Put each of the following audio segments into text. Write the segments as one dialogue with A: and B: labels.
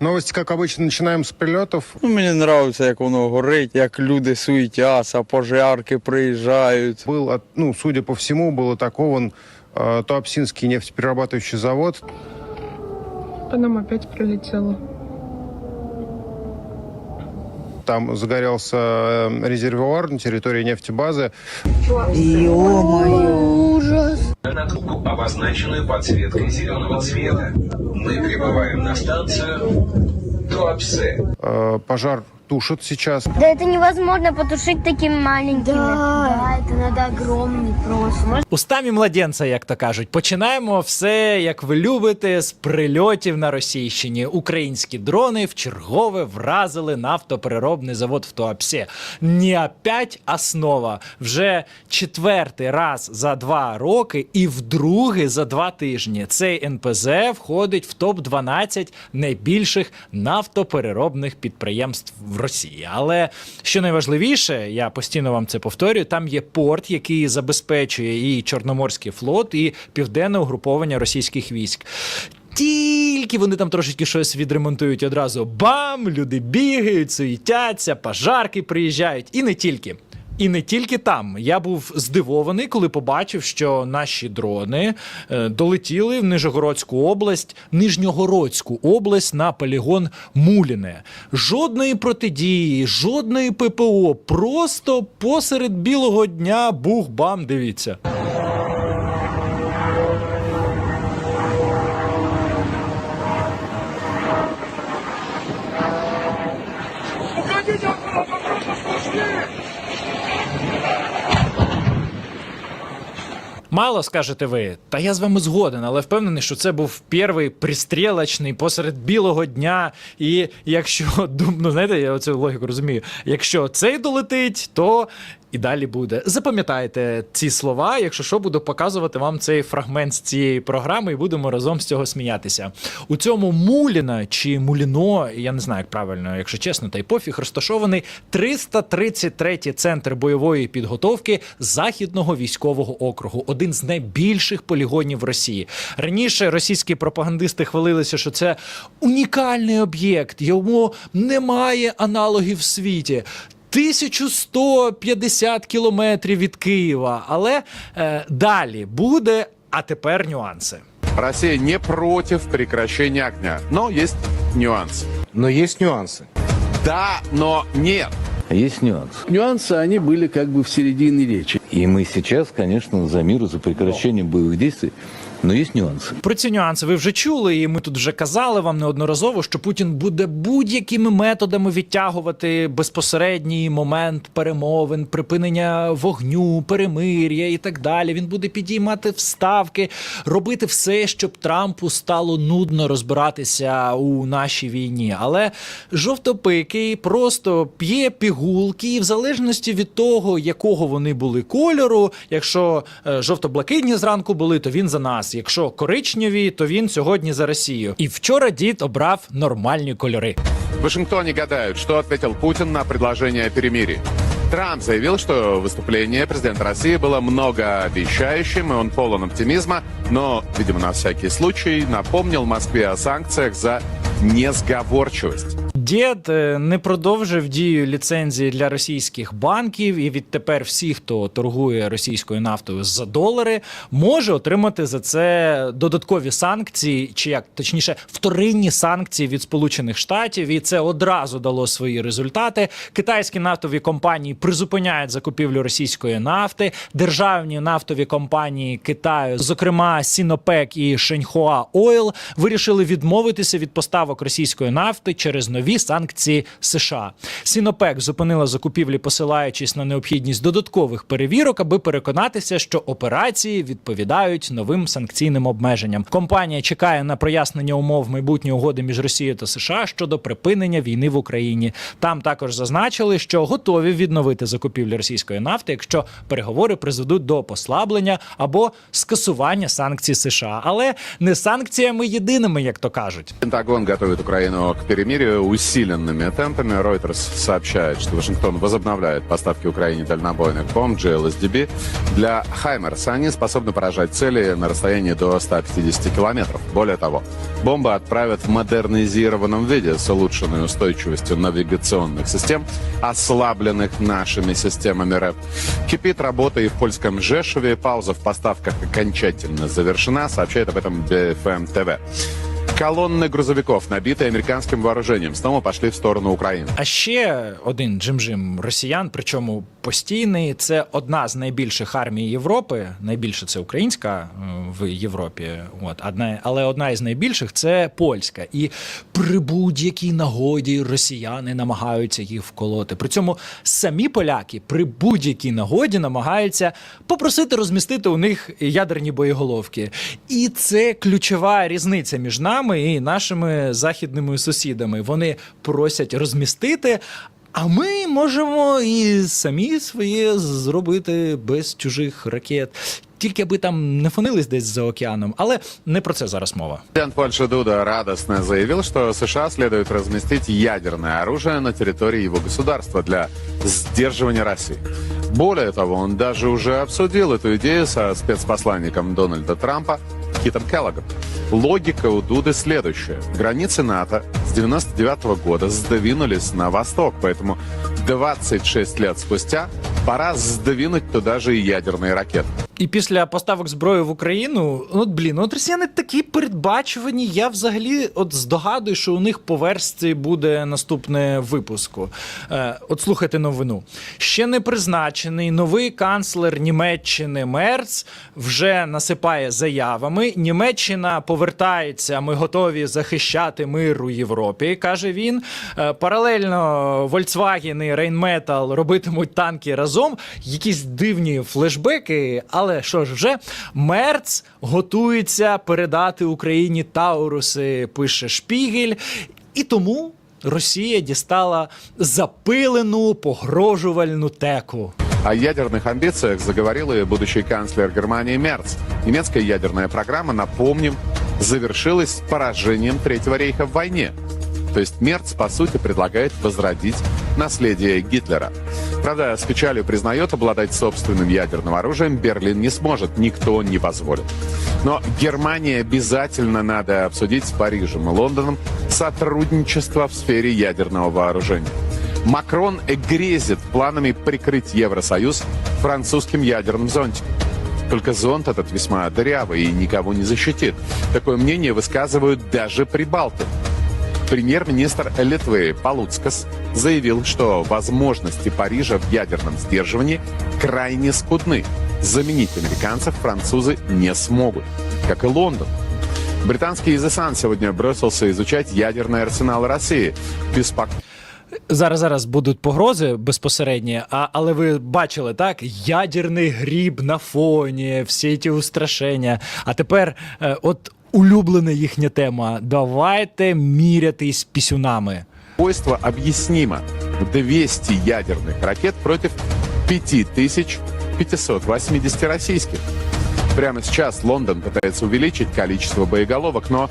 A: Новости, как обычно, начинаем с прилетов.
B: Ну, мені подобається, як воно горить, як люди суетяться, пожарки приїжджають.
A: Был, от- ну, судя по всему, был атакован э, Туапсинский нефтеперерабатывающий завод.
C: По нам опять прилетело.
A: Там загорелся э, резервуар на территории нефтебазы.
D: на трубку, обозначенную подсветкой зеленого цвета. Мы прибываем на станцию Туапсе.
A: Э, Пожар тушат сейчас.
E: Да это невозможно потушить таким маленьким. Да, это надо огромный просто.
F: Устамі младенця, як то кажуть, починаємо все, як ви любите, з прильотів на Російщині. Українські дрони вчергове вразили нафтопереробний завод в Туапсі. Не опять основа. Вже четвертий раз за два роки і вдруге за два тижні. Цей НПЗ входить в топ 12 найбільших нафтопереробних підприємств в Росії. Але що найважливіше, я постійно вам це повторюю. Там є порт, який забезпечує і Чорноморський флот, і південне угруповання російських військ. Тільки вони там трошечки щось відремонтують одразу. Бам! Люди бігають, суетяться, пожарки приїжджають. І не тільки. І не тільки там. Я був здивований, коли побачив, що наші дрони е, долетіли в Нижегородську область, Нижньогородську область на полігон Муліне. Жодної протидії, жодної ППО. Просто посеред білого дня бух-бам, дивіться. Мало скажете ви, та я з вами згоден, але впевнений, що це був перший пристрілочний посеред білого дня. І якщо ну, знаєте, я оцю логіку розумію. Якщо цей долетить, то і далі буде. Запам'ятайте ці слова, якщо що, буду показувати вам цей фрагмент з цієї програми, і будемо разом з цього сміятися. У цьому Муліна чи Муліно, я не знаю, як правильно, якщо чесно, та й пофіг, розташований 333-й центр бойової підготовки Західного військового округу, один з найбільших полігонів Росії. Раніше російські пропагандисти хвалилися, що це унікальний об'єкт, йому немає аналогів в світі. 1150 кілометрів від Києва. Але е, далі буде, а тепер нюанси.
G: Россия не против прекращения огня, но есть нюансы.
H: Но есть нюансы.
G: Да, но нет.
I: Есть нюанс.
J: Нюансы, они были как бы в середине речи.
I: И мы сейчас, конечно, за мир, за прекращение боевых действий. Но есть нюансы.
F: Про ці нюанси ви вже чули, і ми тут вже казали вам неодноразово, що Путін буде будь-якими методами відтягувати безпосередній момент перемовин, припинення вогню, перемир'я і так далі. Він буде підіймати вставки, робити все, щоб Трампу стало нудно розбиратися у нашій війні. Але жовтопикий просто п'є пігулки, і в залежності від того, якого вони були кольору, якщо е, жовто-блакитні зранку були, то він за нас. Якщо коричневі, то він сьогодні за Росію. І вчора дід обрав нормальні кольори.
G: В Вашингтоне гадают, что ответил Путин на предложение о. Трамп заявил, что выступление президента России было многообещающим, и он полон оптимизма, но, видимо, на всякий случай напомнил Москве о санкциях за несговорчивость.
F: Дід е, не продовжив дію ліцензії для російських банків, і відтепер всі, хто торгує російською нафтою за долари, може отримати за це додаткові санкції, чи як точніше, вторинні санкції від Сполучених Штатів. І це одразу дало свої результати. Китайські нафтові компанії призупиняють закупівлю російської нафти. Державні нафтові компанії Китаю, зокрема Сінопек і Шеньхуа Ойл, вирішили відмовитися від поставок російської нафти через нові санкції США. Сінопек зупинила закупівлі, посилаючись на необхідність додаткових перевірок, аби переконатися, що операції відповідають новим санкційним обмеженням. Компанія чекає на прояснення умов майбутньої угоди між Росією та США щодо припинення війни в Україні. Там також зазначили, що готові відновити закупівлі російської нафти, якщо переговори призведуть до послаблення або скасування санкцій США, але не санкціями єдиними, як то кажуть.
G: Пентагон готовит Украину к перемирию, усиленными темпами. Reuters сообщает, что Вашингтон возобновляет поставки Украине дальнобойных бомб GLSDB. Для «Хаймерс» они способны поражать цели на расстоянии до 150 километров. Более того, бомбы отправят в модернизированном виде с улучшенной устойчивостью навигационных систем, ослабленных нашими системами РЭП. Кипит работа и в польском Жешове. Пауза в поставках окончательно завершена, сообщает об этом BFM TV. Колонны грузовиков, набитые американским вооружением, снова пошли в сторону Украины.
F: А ще один джим-джим росіян, причому постійний. Це одна з найбільших армій Європи. Найбільше це українська е, в Європі. От одна, але одна із найбільших це польська. І при будь-якій нагоді росіяни намагаються їх вколоти. При цьому самі поляки при будь-якій нагоді намагаються попросити розмістити у них ядерні боєголовки. І це ключова різниця між нами і нашими західними сусідами. Вони просять розмістити. А ми можемо і самі своє зробити без чужих ракет. Тільки аби там не фонились десь за океаном, але не про це зараз мова.
G: Президент Польши Дуда радостно заявил, что США следует разместить ядерное оружие на территории его государства для сдерживания России. Более того, он даже уже обсудил эту идею со спецпосланником Дональда Трампа Китом Келлогом. Логика у Дуды следующая. Границы НАТО с 99 года сдвинулись на восток, поэтому 26 лет спустя пора сдвинуть туда же и ядерные ракеты.
F: І після поставок зброї в Україну, ну, от блін, от росіяни такі передбачувані. Я взагалі от здогадую, що у них по версці буде наступне випуску. Е, от слухайте новину. Ще не призначений новий канцлер Німеччини Мерц вже насипає заявами. Німеччина повертається. Ми готові захищати мир у Європі, каже він. Е, паралельно Volkswagen і Rheinmetall робитимуть танки разом. Якісь дивні флешбеки. Але що ж вже Мерц готується передати Україні Тауруси, пише Шпігель, і тому Росія дістала запилену погрожувальну теку.
G: О ядерных амбициях заговорил и будущий канцлер Германии Мерц. Немецкая ядерная программа, напомним, завершилась поражением Третьего рейха в войне. То есть Мерц, по сути, предлагает возродить наследие Гитлера. Правда, с печалью признает, обладать собственным ядерным оружием Берлин не сможет, никто не позволит. Но Германии обязательно надо обсудить с Парижем и Лондоном сотрудничество в сфере ядерного вооружения. Макрон грезит планами прикрыть Евросоюз французским ядерным зонтиком. Только зонт этот весьма дырявый и никого не защитит. Такое мнение высказывают даже прибалты. Премьер-министр Литвы Палуцкас заявил, что возможности Парижа в ядерном сдерживании крайне скудны. Заменить американцев французы не смогут, как и Лондон. Британский The Sun сегодня бросился изучать ядерный арсенал России. Беспок...
F: Зараз зараз будуть погрози безпосередні, а, але ви бачили так: ядерний гріб на фоні, всі ті устрашення. А тепер, е, от улюблена їхня тема. Давайте мірятись пісюнами.
G: Свойство об'яснимо. 200 ядерних ракет против 5580 российских. Прямо сейчас Лондон пытается увеличить количество боеголовок, но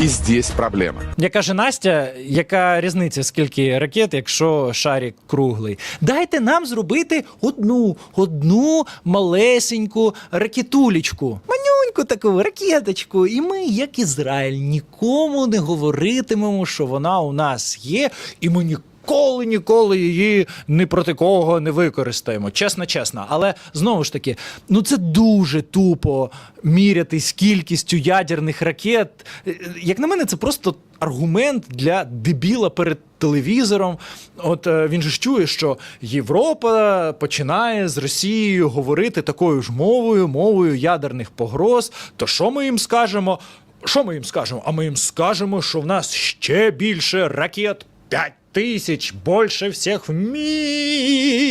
G: и здесь проблема.
F: Як каже Настя, яка різниця, скільки ракет, якщо шарик круглий? Дайте нам зробити одну, одну малесеньку ракетулечку. Манюньку таку ракеточку. І ми, як Ізраїль, нікому не говоритимемо, що вона у нас є, і ми ніколи. Ніколи ніколи її ні проти кого не використаємо. Чесно, чесно. Але знову ж таки, ну це дуже тупо мірятись кількістю ядерних ракет. Е, Як на мене, це просто аргумент для дебіла перед телевізором. От е, він ж чує, що Європа починає з Росією говорити такою ж мовою, мовою ядерних погроз. То що ми їм скажемо? Що ми їм скажемо? А ми їм скажемо, що в нас ще більше ракет 5 тисяч, більше всіх в мірі.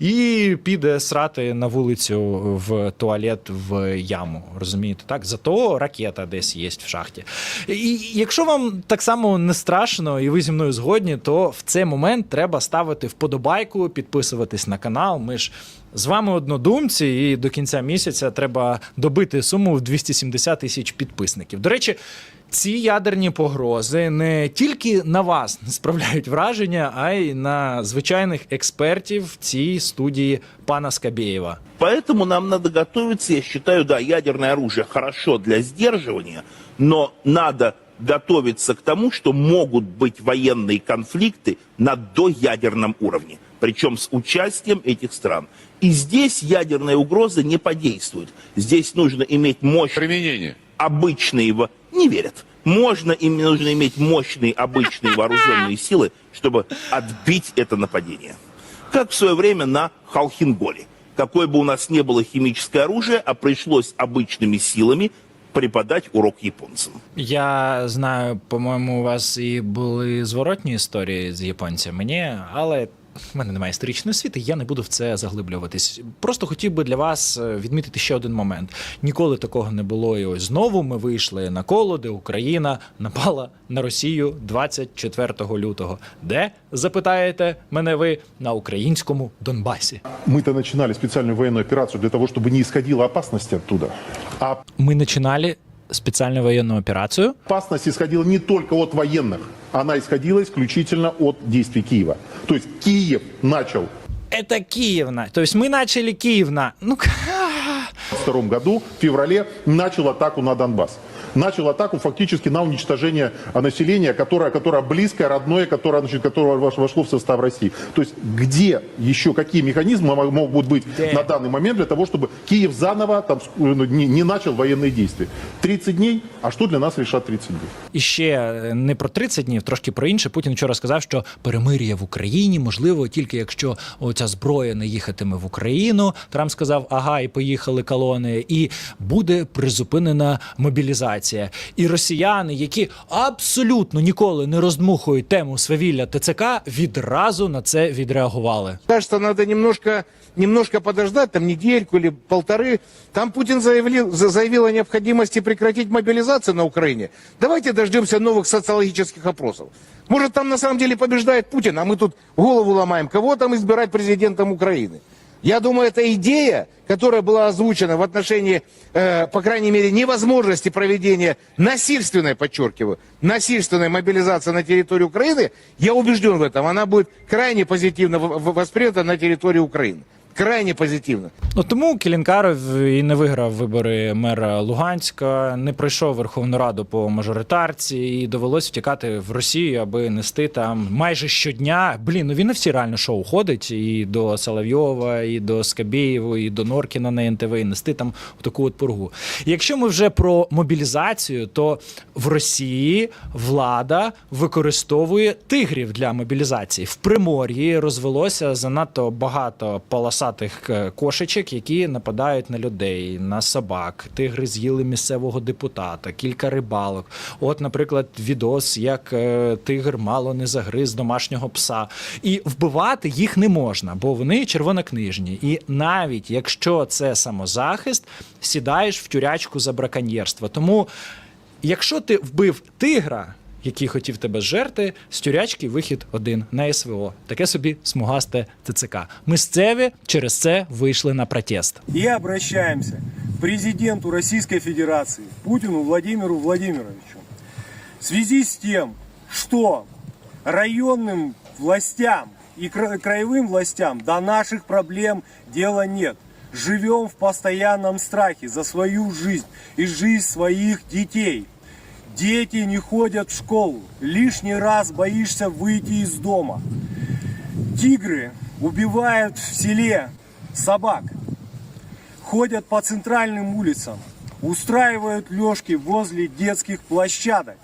F: І піде срати на вулицю в туалет в яму. Розумієте? Так? Зато ракета десь є в шахті. І якщо вам так само не страшно, і ви зі мною згодні, то в цей момент треба ставити вподобайку, підписуватись на канал. Ми ж З вами однодумці, і до кінця місяця треба добити суму в 270 тисяч підписників. До речі, ці ядерні погрози не тільки на вас не справляють враження, а й на звичайних експертів в цій студії пана Скабєєва.
H: Поэтому нам надо готовиться, я считаю, да, ядерное оружие хорошо для сдерживания, но надо готовиться к тому, что могут быть военные конфликты на доядерном уровне, причем с участием этих стран. И здесь ядерная угроза не подействует. Здесь нужно иметь мощь
G: Применение.
H: обычные, во- не верят. Можно им нужно иметь мощные обычные вооруженные силы, чтобы отбить это нападение. Как в свое время на Халхинголе. Какое бы у нас ни было химическое оружие, а пришлось обычными силами преподать урок японцам.
F: Я знаю, по-моєму, у вас і були зворотні історії з японцями. Ні, але в мене немає історичної освіти, я не буду в це заглиблюватись. Просто хотів би для вас е, відмітити ще один момент. Ніколи такого не було. І ось знову ми вийшли на коло, де Україна напала на Росію 24 лютого. Де запитаєте мене ви на українському Донбасі?
K: Мы-то начинали специальную военную операцию для того, чтобы не исходила опасность оттуда. А
F: Ми починали спеціальну воєнну операцію.
K: опасность исходила не только от военных, она исходила исключительно от действий Киева. То есть Киев начал
F: Это Киевна. То есть мы начали Киевна. Ну,
K: в 2022 году, в феврале, начал атаку на Донбасс. Начал атаку фактически на уничтожение а, населения, которое, которое близкое, родное, которое, значит, которое вош- вошло в состав России. То есть где еще, какие механизмы мо- могут быть
F: Где?
K: на данный момент для того, чтобы Киев заново там, с- ну, не, не начал военные действия? 30 дней? А что для нас решат 30 дней?
F: І ще е, не про 30 днів, трошки про інше. Путін вчора сказав, що перемир'я в Україні можливо тільки якщо оця зброя не їхатиме в Україну. Трамп сказав, ага, і поїхали колони, і буде призупинена мобілізація. І росіяни, які абсолютно ніколи не роздмухують тему свавілля ТЦК, відразу на це відреагували.
L: Кажется, надо немножко, немножко подождать, там недельку или полторы. Там Путин заявил, за- заявил о необходимости прекратить мобилизацию на Украине. Давайте дождемся новых социологических опросов. Может, там на самом деле побеждает Путин, а мы тут голову ломаем. Кого там избирать президентом Украины? Я думаю, это идея, которая была озвучена в отношении, э, по крайней мере, невозможности проведения насильственной, подчеркиваю, насильственной мобилизации на территории Украины, я убежден в этом, она будет крайне позитивно в- в- воспринята на территории Украины. Крайне позитивно.
F: Ну тому Кілінкаров і не виграв вибори мера Луганська, не пройшов Верховну Раду по мажоритарці, і довелось втікати в Росію, аби нести там майже щодня. Блін, ну він на всі реально шоу ходить і до Соловйова, і до Скабєєва, і до Норкіна на НТВ, і нести там таку от пургу. Якщо ми вже про мобілізацію, то в Росії влада використовує тигрів для мобілізації. В Примор'ї розвелося занадто багато полосатих е, кошечок, які нападають на людей, на собак. Тигри з'їли місцевого депутата, кілька рибалок. От, наприклад, відос, як е, тигр мало не загриз домашнього пса. І вбивати їх не можна, бо вони червонокнижні. І навіть якщо це самозахист, сідаєш в тюрячку за браконьєрство. Тому, якщо ти вбив тигра. Який хотів тебе зжерти, з тюрячки вихід один на СВО. Таке собі смугасте ТЦК. Місцеві через це вийшли на протест.
L: И обращаемся к президенту Российской Федерации Путину Владимиру Владимировичу. В связи с тем, что районным властям и кра- краевым властям до наших проблем дела нет. Живем в постоянном страхе за свою жизнь и жизнь своих детей. Дети не ходят в школу. Лишний раз боишься выйти из дома. Тигры убивают в селе собак. Ходят по центральным улицам. Устраивают лёжки возле детских площадок.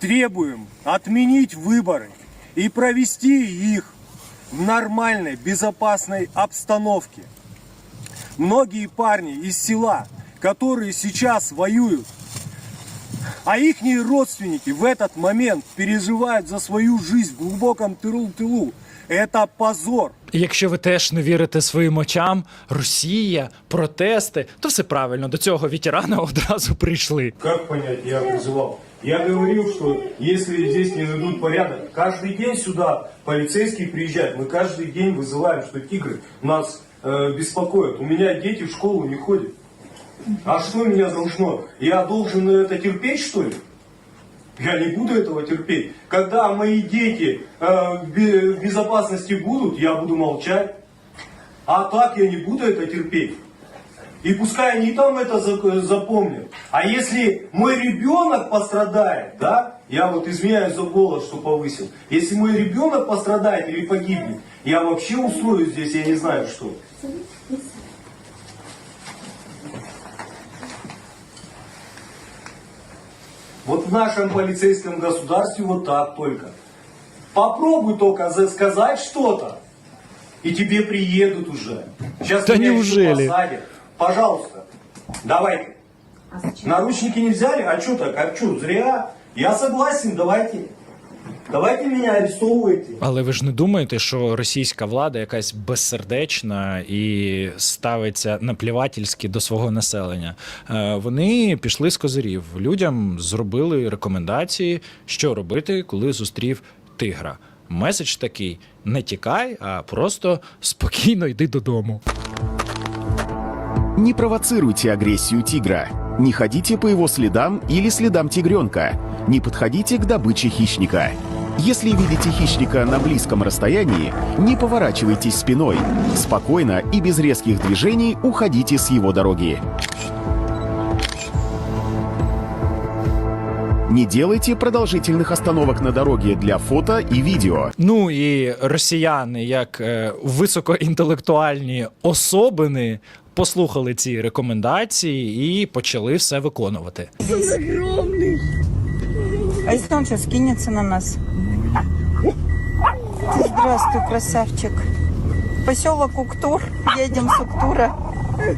L: Требуем отменить выборы и провести их в нормальной, безопасной обстановке. Многие парни из села, которые сейчас воюют, а их родственники в этот момент переживают за свою жизнь в глубоком тылу-тылу. Это позор.
F: І якщо ви теж не вірите своїм очам, Росія, протести, то все правильно до цього ветерана одразу прийшли.
L: Как понять, я призывал? Я говорил, что если здесь не дадут порядок, каждый день сюда полицейские приезжают, мы каждый день вызываем, что тигры нас э, беспокоят. У меня дети в школу не ходят. А что меня должно? Я должен это терпеть, что ли? Я не буду этого терпеть. Когда мои дети э, в бе- в безопасности будут, я буду молчать. А так я не буду это терпеть. И пускай они там это за- запомнят. А если мой ребенок пострадает, да, я вот извиняюсь за голос, что повысил. Если мой ребенок пострадает или погибнет, я вообще устрою здесь, я не знаю что. Вот в нашем полицейском государстве вот так только. Попробуй только за- сказать что-то, и тебе приедут уже. Сейчас
F: Да
L: меня еще
F: неужели?
L: посадят. Пожалуйста, давайте. Наручники не взяли? А что так? А что, зря? Я согласен, давайте. Давайте меня арестовывайте.
F: Але ви ж не думаєте, що російська влада якась безсердечна і ставиться наплівательськи до свого населення? Е, Вони пішли з козирів. Людям зробили рекомендації, що робити, коли зустрів тигра. Меседж такий: не тікай, а просто спокійно йди додому.
M: Не провоцируйте агрессию тигра. Не ходите по его следам или следам тигренка. Не подходите к добыче хищника. Если видите хищника на близком расстоянии, не поворачивайтесь спиной. Спокойно и без резких движений уходите с его дороги. Не делайте продолжительных остановок на дороге для фото и видео.
F: Ну і росіяни, як е, високоінтелектуальні особини, послухали ці рекомендації і почали все виконувати.
N: А если он сейчас кинется на нас? Здравствуй, красавчик. Поселок Уктур. Едем с Уктура.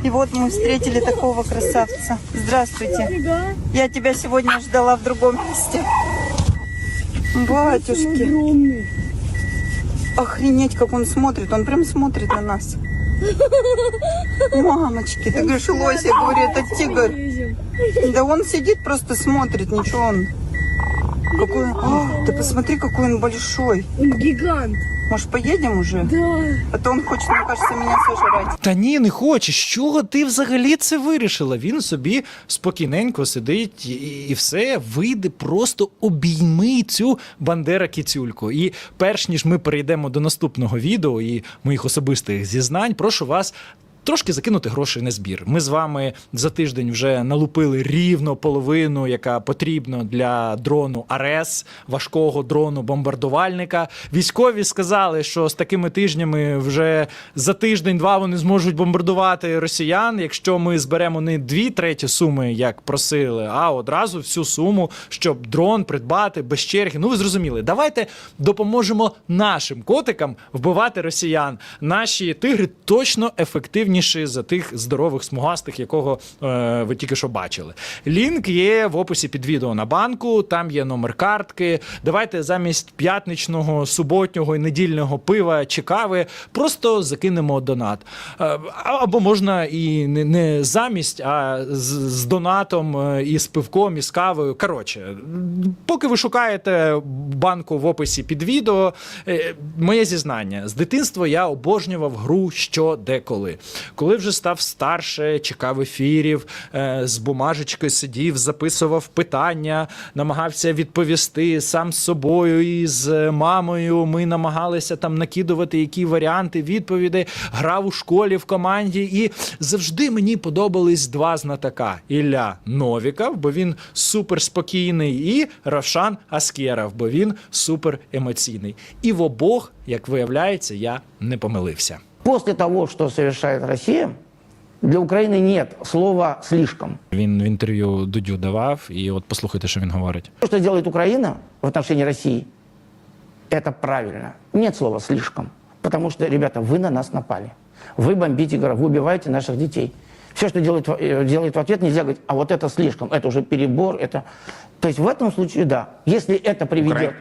N: И вот мы встретили такого красавца. Здравствуйте. Я тебя сегодня ждала в другом месте. Батюшки. Охренеть, как он смотрит. Он прям смотрит на нас. Мамочки, ты говоришь, лось, я говорю, это тигр. Да он сидит, просто смотрит, ничего он. Какой... О, ты посмотри, какой он большой.
E: Он гигант.
N: Может, поедем уже?
E: Да.
N: А то он хочет, мне кажется, меня сожрать.
F: Та ні, не хоче. З чого ти взагалі це вирішила? Він собі спокійненько сидить і, і все вийде, просто обійми цю бандера кіцюльку. І перш ніж ми перейдемо до наступного відео і моїх особистих зізнань, прошу вас. Трошки закинути грошей на збір. Ми з вами за тиждень вже налупили рівно половину, яка потрібна для дрону Арес, важкого дрону бомбардувальника. Військові сказали, що з такими тижнями вже за тиждень-два вони зможуть бомбардувати росіян. Якщо ми зберемо не дві треті суми, як просили, а одразу всю суму, щоб дрон придбати без черги. Ну ви зрозуміли, давайте допоможемо нашим котикам вбивати росіян. Наші тигри точно ефективніші за тих здорових смугастих, якого е, ви тільки що бачили. Лінк є в описі під відео на банку. Там є номер картки. Давайте замість п'ятничного, суботнього і недільного пива чи кави просто закинемо донат. Е, Або можна і не, замість, а з, донатом, е, і з пивком, і з кавою. Коротше, поки ви шукаєте банку в описі під відео, е, моє зізнання з дитинства я обожнював гру що де коли. Коли вже став старше, чекав ефірів, е, з бумажечкою сидів, записував питання, намагався відповісти сам з собою і з мамою. Ми намагалися там накидувати які варіанти відповідей. Грав у школі в команді, і завжди мені подобались два знатока: Ілля Новіков, бо він супер спокійний, і Равшан Аскєров, бо він супер емоційний. І в обох, як виявляється, я не помилився.
O: После того, что совершает Россия, для Украины нет слова «слишком».
F: Він в інтерв'ю Дудю давав, і от послухайте, що він говорить.
O: То, что делает Украина в отношении России, это правильно. Нет слова «слишком». Потому что, ребята, вы на нас напали. Вы бомбите город, вы убиваете наших детей. Все, что делает, в- э, делает в ответ, нельзя говорить, а вот это слишком, это уже перебор, это... То есть в этом случае, да. Если это приведет...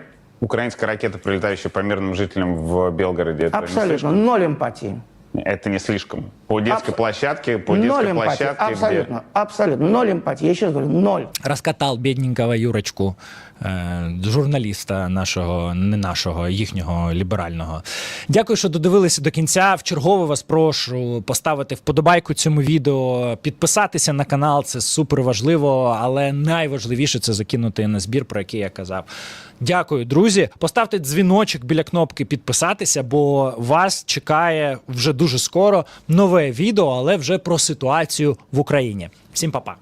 P: Украинская ракета, прилетающая по мирным жителям в Белгороде, это не
O: Абсолютно.
P: слишком?
O: Ноль эмпатии.
P: Это не слишком. по детской площадке, по
O: ноль
P: детской
O: эмпатии,
P: площадке, где
O: абсолютно, абсолютно, ноль эмпатии. Я еще раз говорю, ноль.
F: Розкатав бідненького Юрочку, е, журналіста нашого, не нашого, їхнього ліберального. Дякую, що додивилися до кінця. Вчергово вас прошу поставити вподобайку цьому відео, підписатися на канал. Це супер важливо, але найважливіше це закинути на збір, про який я казав. Дякую, друзі. Поставте дзвіночок біля кнопки підписатися, бо вас чекає вже дуже скоро нове відео, але вже про ситуацію в Україні. Всім па-па.